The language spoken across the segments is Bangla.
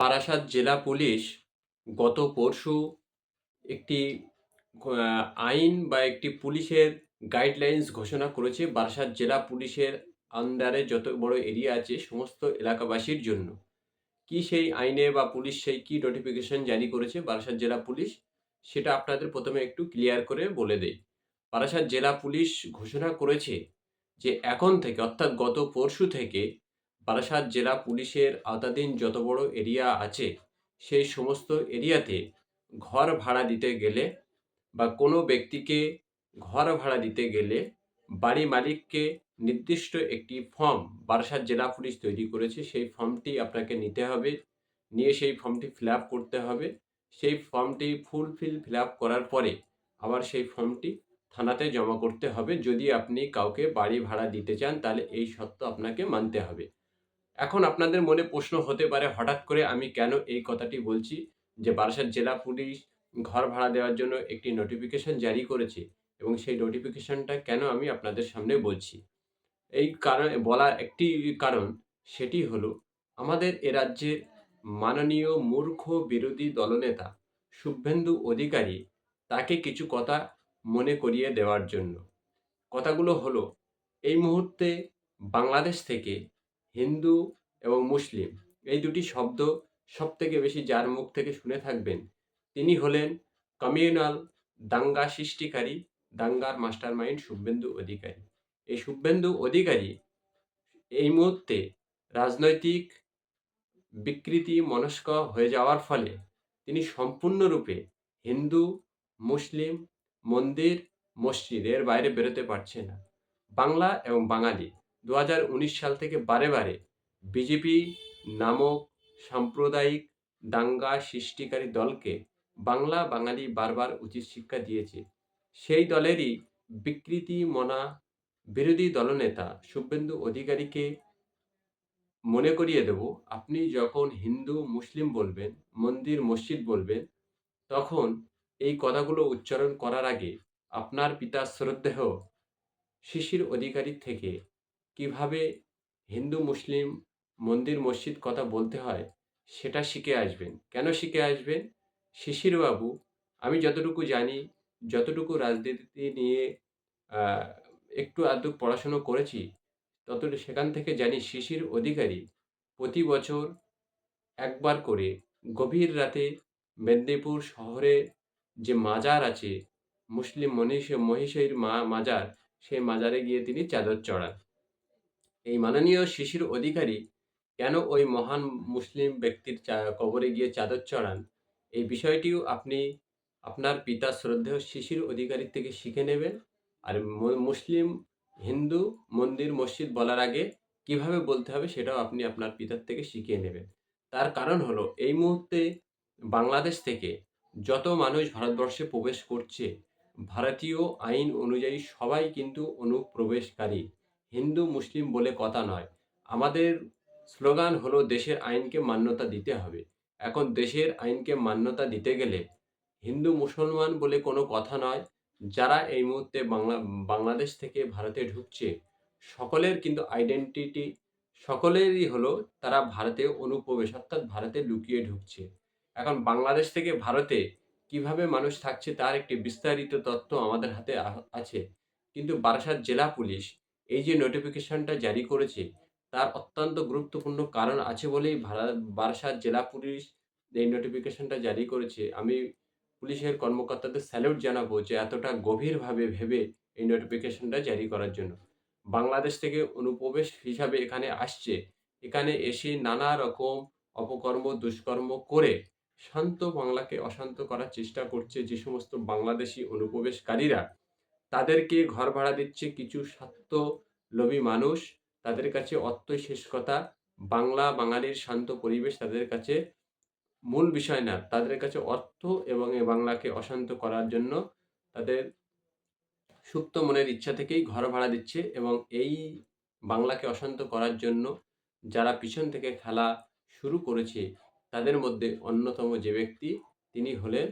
বারাসাত জেলা পুলিশ গত পরশু একটি আইন বা একটি পুলিশের গাইডলাইন্স ঘোষণা করেছে বারাসাত জেলা পুলিশের আন্ডারে যত বড় এরিয়া আছে সমস্ত এলাকাবাসীর জন্য। কি সেই আইনে বা পুলিশ সেই কি নোটিফিকেশন জারি করেছে বারাসাত জেলা পুলিশ? সেটা আপনাদের প্রথমে একটু ক্লিয়ার করে বলে দেই। বারাসাত জেলা পুলিশ ঘোষণা করেছে যে এখন থেকে, অর্থাৎ গত পরশু থেকে বারাসাত জেলা পুলিশের আওতাধীন যত বড় এরিয়া আছে, সেই সমস্ত এরিয়াতে ঘর ভাড়া দিতে গেলে বা কোনো ব্যক্তিকে ঘর ভাড়া দিতে গেলে বাড়ি মালিককে নির্দিষ্ট একটি ফর্ম বারাসাত জেলা পুলিশ তৈরি করেছে। সেই ফর্মটি আপনাকে নিতে হবে। নিয়ে সেই ফর্মটি ফিল আপ করতে হবে। সেই ফর্মটি ফুল ফিল ফিল আপ করার পরে আবার সেই ফর্মটি থানাতে জমা করতে হবে। যদি আপনি কাউকে বাড়ি ভাড়া দিতে চান, তাহলে এই শর্ত আপনাকে মানতে হবে। এখন আপনাদের মনে প্রশ্ন হতে পারে, হঠাৎ করে আমি কেন এই কথাটি বলছি? যে বারাসাত জেলা পুলিশ ঘর ভাড়া দেওয়ার জন্য একটি নোটিফিকেশন জারি করেছে এবং সেই নোটিফিকেশনটা কেন আমি আপনাদের সামনে বলছি? এই কারণ, বলার একটি কারণ সেটি হলো, আমাদের এ রাজ্যের মাননীয় মূর্খ বিরোধী দলনেতা শুভেন্দু অধিকারী তাকে কিছু কথা মনে করিয়ে দেওয়ার জন্য। কথাগুলো হলো, এই মুহূর্তে বাংলাদেশ থেকে হিন্দু এবং মুসলিম। এই দুটি শব্দ সব থেকে বেশি যার মুখ থেকে শুনে থাকবেন, তিনি হলেন কমিউনাল দাঙ্গা সৃষ্টিকারী, দাঙ্গার মাস্টার মাইন্ড শুভেন্দু অধিকারী। এই শুভেন্দু অধিকারী এই মুহূর্তে রাজনৈতিক বিকৃতি মনস্ক হয়ে যাওয়ার ফলে তিনি সম্পূর্ণরূপে হিন্দু, মুসলিম মন্দির মসজিদ এর বাইরে বেরোতে পারছে না। বাংলা এবং বাঙালি দু হাজার উনিশ সাল থেকে বারে বারে বিজেপি নামক সাম্প্রদায়িক দাঙ্গা সৃষ্টিকারী দলকে বাংলা বাঙালি বারবার উচিত শিক্ষা দিয়েছে। সেই দলেরই বিকৃতি মনা বিরোধী দলনেতা শুভেন্দু অধিকারীকে মনে করিয়ে দেব, আপনি যখন হিন্দু, মুসলিম বলবেন, মন্দির, মসজিদ বলবেন, তখন এই কথাগুলো উচ্চারণ করার আগে আপনার পিতা শ্রদ্ধেয় শিশির অধিকারী থেকে কীভাবে হিন্দু, মুসলিম মন্দির, মসজিদ কথা বলতে হয় সেটা শিখে আসবেন। কেন শিখে আসবেন? শিশিরবাবু, আমি যতটুকু জানি, যতটুকু রাজনীতি নিয়ে একটু আধটু পড়াশুনো করেছি, ততটুকু সেখান থেকে জানি শিশির অধিকারী প্রতি বছর একবার করে গভীর রাতে মেদিনীপুর শহরে যে মাজার আছে, মুসলিম মনীষ, মহিষের মা, মাজার, সেই মাজারে গিয়ে তিনি চাদর চড়ান। এই মাননীয় শিশির অধিকারী কেন ওই মহান মুসলিম ব্যক্তির কবরে গিয়ে চাদর চড়ান? এই বিষয়টিও আপনি আপনার পিতা শ্রদ্ধেয় শিশির অধিকারীর থেকে শিখে নেবেন। আর মুসলিম হিন্দু মন্দির মসজিদ বলার আগে কীভাবে বলতে হবে সেটাও আপনি আপনার পিতার থেকে শিখিয়ে নেবেন। তার কারণ হলো, এই মুহূর্তে বাংলাদেশ থেকে যত মানুষ ভারতবর্ষে প্রবেশ করছে, ভারতীয় আইন অনুযায়ী সবাই কিন্তু অনুপ্রবেশকারী। হিন্দু, মুসলিম বলে কথা নয়। আমাদের স্লোগান হলো, দেশের আইনকে মান্যতা দিতে হবে। এখন দেশের আইনকে মান্যতা দিতে গেলে হিন্দু, মুসলমান বলে কোনো কথা নয়। যারা এই মুহূর্তে বাংলা, বাংলাদেশ থেকে ভারতে ঢুকছে, সকলের কিন্তু আইডেন্টিটি সকলেরই হলো তারা ভারতে অনুপ্রবেশ, অর্থাৎ ভারতে লুকিয়ে ঢুকছে। এখন বাংলাদেশ থেকে ভারতে কীভাবে মানুষ থাকছে, তার একটি বিস্তারিত তথ্য আমাদের হাতে আছে। কিন্তু বারাসাত জেলা পুলিশ এই যে নোটিফিকেশনটা জারি করেছে, তার অত্যন্ত গুরুত্বপূর্ণ কারণ আছে বলেই বারাসাত জেলা পুলিশ এই নোটিফিকেশনটা জারি করেছে। আমি পুলিশের কর্মকর্তাদের স্যালুট জানাব যে এতটা গভীরভাবে ভেবে এই নোটিফিকেশনটা জারি করার জন্য। বাংলাদেশ থেকে অনুপ্রবেশ হিসাবে এখানে আসছে। এখানে এসে নানা রকম অপকর্ম, দুষ্কর্ম করে শান্ত বাংলাকে অশান্ত করার চেষ্টা করছে যে সমস্ত বাংলাদেশি অনুপ্রবেশকারীরা। তাদেরকে ঘর ভাড়া দিচ্ছে কিছু স্বার্থ লোভী মানুষ, তাদের কাছে অর্থই শেষ কথা। বাংলা বাঙালির শান্ত পরিবেশ তাদের কাছে মূল বিষয় না। তাদের কাছে অর্থ এবং এ বাংলাকে অশান্ত করার জন্য তাদের সুপ্ত মনের ইচ্ছা থেকেই ঘর ভাড়া দিচ্ছে এবং এই বাংলাকে অশান্ত করার জন্য যারা পিছন থেকে খেলা শুরু করেছে, তাদের মধ্যে অন্যতম যে ব্যক্তি তিনি হলেন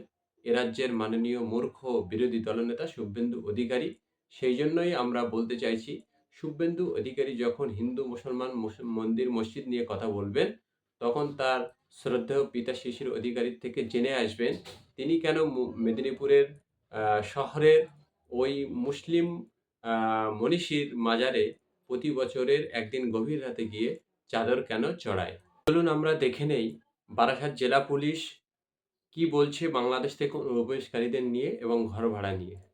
এ রাজ্যের মাননীয় মূর্খ বিরোধী দলনেতা শুভেন্দু অধিকারী। সেই জন্যই আমরা বলতে চাইছি শুভেন্দু অধিকারী যখন হিন্দু, মুসলমান মুস- মন্দির, মসজিদ নিয়ে কথা বলবেন, তখন তার শ্রদ্ধেয় পিতা শিশির অধিকারীর থেকে জেনে আসবেন, তিনি কেন মেদিনীপুরের শহরের ওই মুসলিম মনীষীর মাজারে প্রতি বছরের একদিন গভীর রাতে গিয়ে চাদর কেন চড়ায়? চলুন আমরা দেখে নেই বারাসাত জেলা পুলিশ কি বলছে বাংলাদেশ থেকে অনুপ্রবেশকারীদের নিয়ে এবং ঘর ভাড়া নিয়ে।